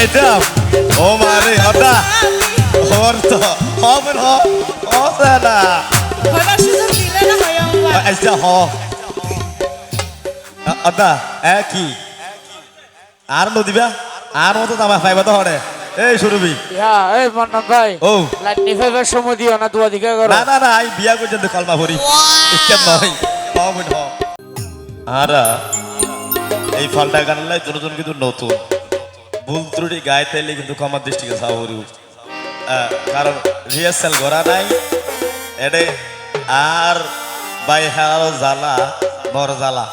তো না না হবার সুযোগ দিলে না হয় আমার আচ্ছা হ অদা এ কি আর নদিবা আর মতো তামা পাইবা তো হরে এই সুরবি ইয়া এই মন্নন ভাই ও সময় দিও না দুয়া দিকে করো না না না আমি বিয়া করছেন কলমা ভরি ইচ্ছা নয় হবে না আরা এই ফলটা গানলাই দুজন কিন্তু নতুন ভুল ত্রুটি গায়ে তাইলে কিন্তু কমার দৃষ্টিকে সাবরি। কারণ রিহার্সাল করা নাই এডে আর বাই হাল জ্বালা বড় জ্বালা।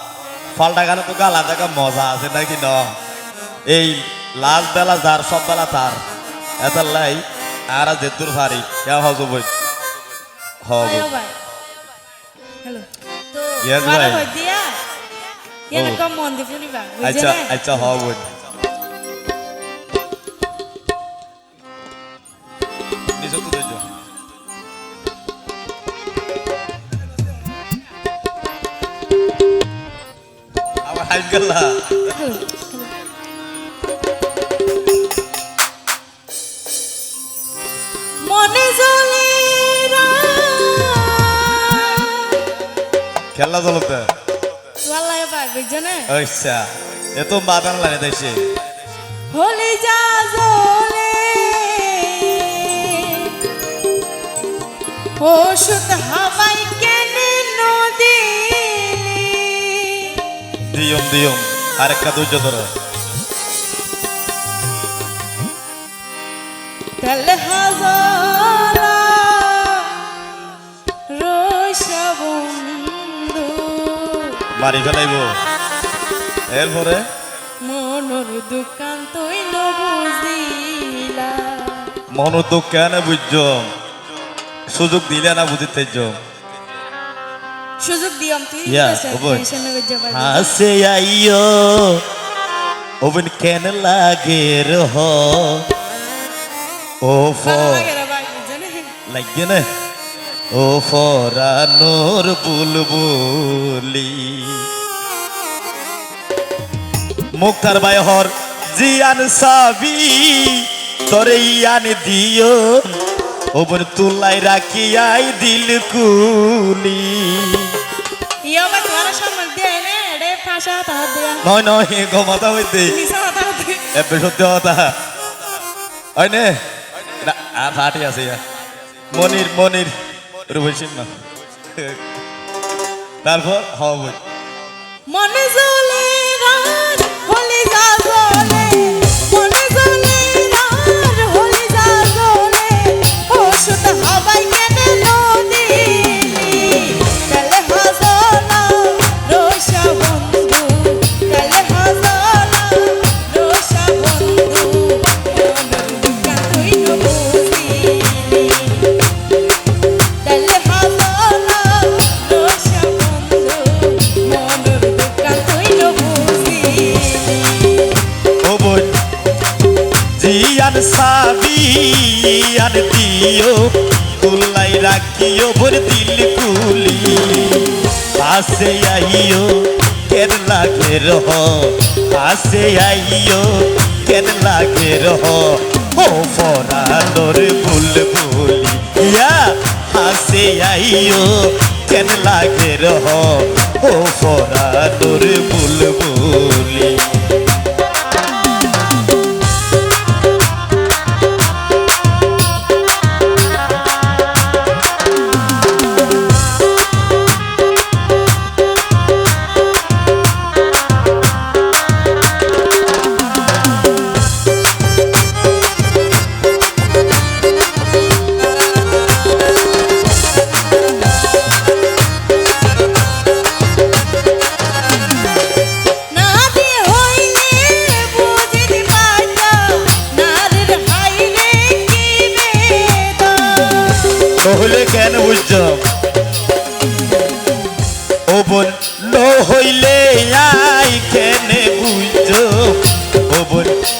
ফলটা গানে তো গালা দেখা মজা আছে নাকি ন? এই লাল বেলা যার সব বেলা তার। এত লাই আর যেতুর ফারি কেউ হজ বই? হব হয় ভাই। হ্যালো মনে জ্বলে খেলা চলতে আচ্ছা এত বাদান লাগে দেশে। হলি যা জ্বলে ওষুধ দিয়ম তেল হাজারা রসা বন্ধু। মারি ফেলাইব। এরপরে? মনোর দোকান তুই নবুজিলা মন তো কেন সুযোগ দিলে না বুঝিতে সুযোগ দিয়ম তুই। হাসে আইও ওবন কেন লাগে রহ? ও লাগে না? ও ফরানোর বুলবুলি। মুক্তার বাই হর জিয়ান সাবি তরে ইয়ান দিও। ওবন তুলাই রাখি আই দিল কুলি। বা তোমার সম্মান দিয়ে নে রে ফাঁসা তাহার দিয়া নয় গো গমাতা হইতে সত্য কথা হয় নে ফাটি আছে মনির মনির রুবৈছিন না তারপর হবে মনে চলে রাত যা জিয়ান সাবি, আর দিও তুলাই রাখিও ভর দিল কুলি। আসে আইও, কেন লাগে রহ? আসে আইও, কেন লাগে রহ? ও ফরানোর বুলবুলি ইয়া হাসে আইও, কেন লাগে রহ? ও ফরানোর বুলবুলি নারী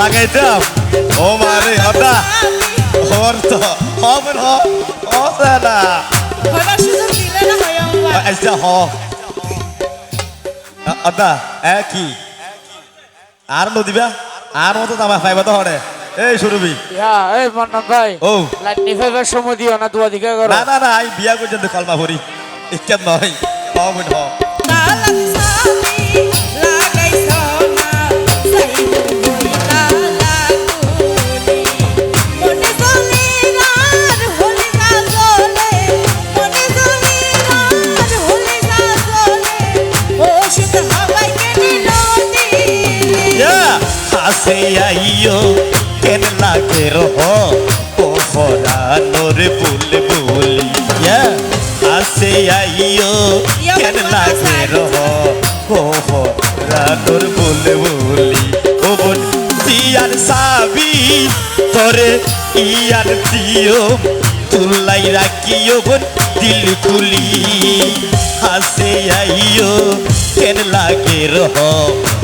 লাগাইতাম ও মারে হদা হর তো হবে হ না। না আচ্ছা হ। অদা এ কি? আর নদিবা আর মতো তামা ফাইবা তো হরে। এই সুরবি এই মন্নন ভাই ও। লাইট নিভাইবার সময় দিও না দুয়া দিকে করো। না না না আমি বিয়া পর্যন্ত কলমা ভরি ইচ্ছাত নয়। হবেন হ। হাসে আইও কেন লাগে রহ ও ফরানোর বুল বুলি Yeah, হাসে আইও কেন লাগে রহ ও ফরানোর বুল বুলি ও বোন দিয়ার সাবি তোরে ইয়ার দিও তুলাই রাখিও বোন দিল খুলি। হাসে আইও কেন লাগে রহ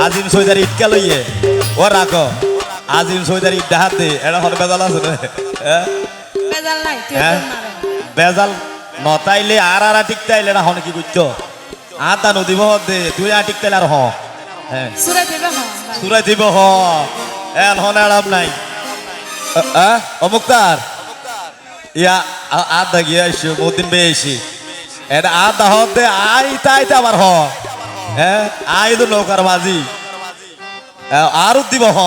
আজিম সৈদার ইটকা লইয়ে ও রাখো আজিম সৈদার ইট ডাহাত দে এটা হল বেজাল আছে হ্যাঁ? বেজাল নাই তুই বেজাল নতাইলে আর আর টিকতাইলে না হন কি করছ আর তা নদী বহ দে তুই আর টিকতাইলে আর হ। হ্যাঁ সুরে দিবে হ্যাঁ সুরাই দিব হ। এন হন এড়াম নাই। অমুক্তার ইয়া আ- আর দা গিয়ে আইসি বহুদিন বে আইসি এটা আর দা হক দে আই তাইতে আবার হ। হ্যাঁ আই তো নৌকার মাঝি। আর দিব হ।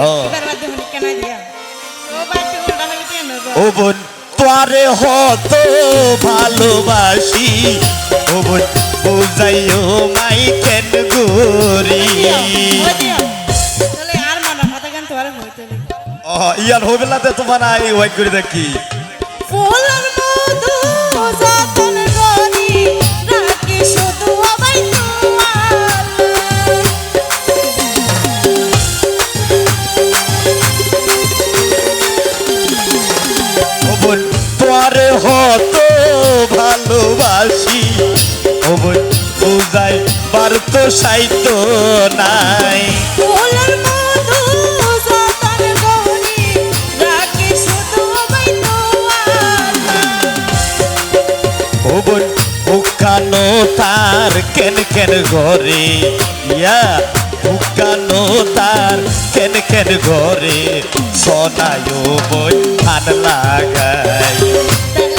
ও। বোন তোরে হত ভালোবাসি। ও বোন বুঝাইও মাই কেন গোরি ইয়ান হইবেলাতে তোমার আই ওয়াইট করে দেখি। বুঝাই পারতো সাইতো নাই। তার কেন কেন ঘরে? ইয়া হুকানো তার কেন কেন ঘরে? সোনায় বই ধান লাগাই তেল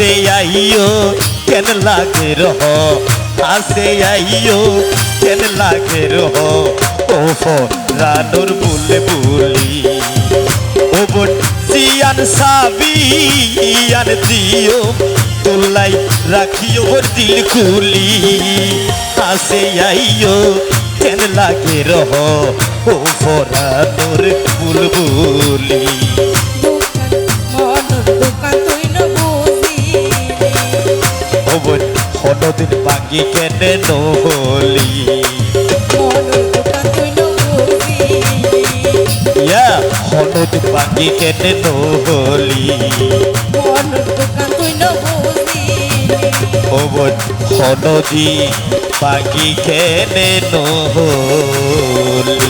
হাসে আইও, কেন লাগে রহ? হাসে আইও, কেন লাগে রহ? ও রানোর বুলে বুলি, ও বোন জিয়ান সাবি, ইয়ান দিও তোলাই রাখিও দিল কুলি হাসে আইও, কেন লাগে রহ? ও ফরানোর বুলবুলি ওবন হনদিন বাঙ্গি কেনে নহলি। মনের দোকান তুই ন বুঝিলি হনদিন বাঙ্গি কেনে নহলি। মনের দোকান তুই ন বুঝিলি ওবন হনদি কেনে নহলি।